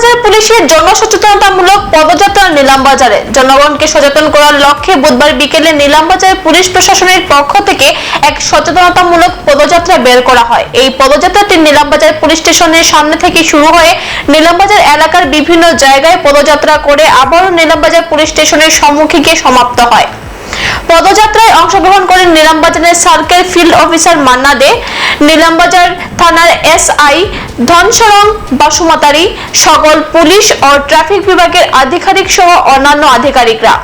নিলামবাজার পুলিশের জনসচেতনতামূলক পদযাত্রা নিলামবাজারে জনগণকে সচেতন করার লক্ষ্যে বুধবার বিকেলে নিলামবাজার পুলিশ প্রশাসনের পক্ষ থেকে এক সচেতনতামূলক পদযাত্রা বের করা হয়। এই পদযাত্রাটি নিলামবাজার পুলিশ স্টেশনের সামনে থেকে শুরু হয়ে নিলামবাজার এলাকার বিভিন্ন জায়গায় পদযাত্রা করে আবারও নিলামবাজার পুলিশ স্টেশনের সম্মুখে গিয়ে সমাপ্ত হয়। পদযাত্রায় অংশগ্রহণ করেন নিলামবাজারের circle field officer Manna Dey, Nilambazar থানার এসআই ধনসরং বাসুমাতারি, সকল পুলিশ ও ট্রাফিক বিভাগের আধিকারিক সহ অন্যান্য আধিকারিকরা।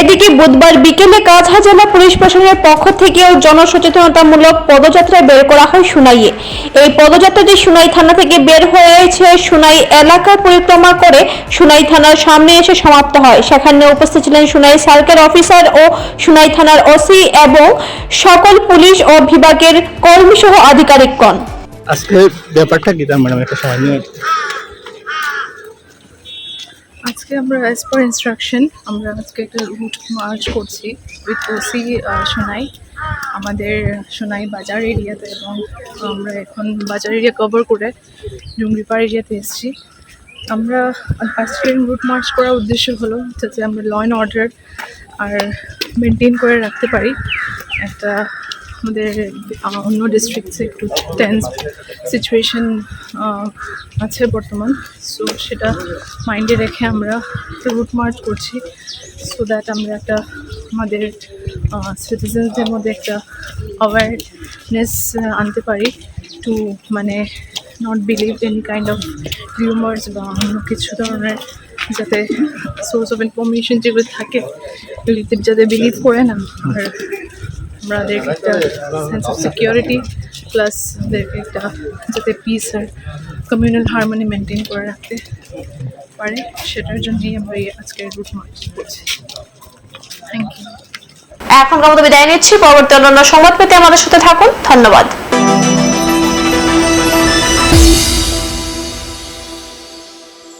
এদিকে বুধবার বিকেলে কাছড়া জেলা পুলিশ প্রশাসনের পক্ষ থেকেও জনসচেতনতামূলক পদযাত্রা বের করা হয় সুনাইয়ে। এই পদযাত্রাটি সুনাই থানা থেকে বের হয়েছে। সুনাই এলাকা পরিক্রমা করে সুনাই থানার সামনে এসে সমাপ্ত হয়। সেখানে উপস্থিত ছিলেন সুনাই সার্কেল অফিসার ও সুনাই থানার ওসি এবং সকল পুলিশ ও বিভাগের কর্মীসহ আধিকারিকগণ। আজকে ব্যাপারটা কি ম্যাডাম একটা সময় নিয়ে আজকে আমরা অ্যাজ পার ইনস্ট্রাকশন আমরা আজকে একটা রুট মার্চ করছি উইথ ওসি সোনাই আমাদের সোনাই বাজার এরিয়াতে এবং আমরা এখন বাজার এরিয়া কভার করে ডুঙ্গিপাড় এরিয়াতে এসেছি। আমরা আজকের রুট মার্চ করার উদ্দেশ্য হলো যাতে আমরা ল অ্যান্ড অর্ডার আর মেনটেন করে রাখতে পারি। একটা আমাদের অন্য ডিস্ট্রিক্টসে একটু টেন্স সিচুয়েশন আছে বর্তমান। সো সেটা মাইন্ডে রেখে আমরা রুট মার্চ করছি সো দ্যাট আমরা একটা আমাদের সিটিজেন্সদের মধ্যে একটা অ্যাওয়ারনেস আনতে পারি টু মানে not believe any kind of rumours বা অন্য কিছু ধরনের, যাতে সোর্স অফ ইনফরমেশন যেগুলো থাকে যাতে বিলিভ করে না। আর আমাদের একটা সেন্স অফ সিকিউরিটি প্লাস একটা যাতে পিস আর কমিউনাল হারমোনি মেনটেন করে রাখতে পারে, সেটার জন্যই আমরা এই আজকের রুট মার্চ করছি। থ্যাংক ইউ এখন আমরা বিদায় নিচ্ছি। পরবর্তী অন্যান্য সংবাদ পেতে আমাদের সাথে থাকুন। ধন্যবাদ।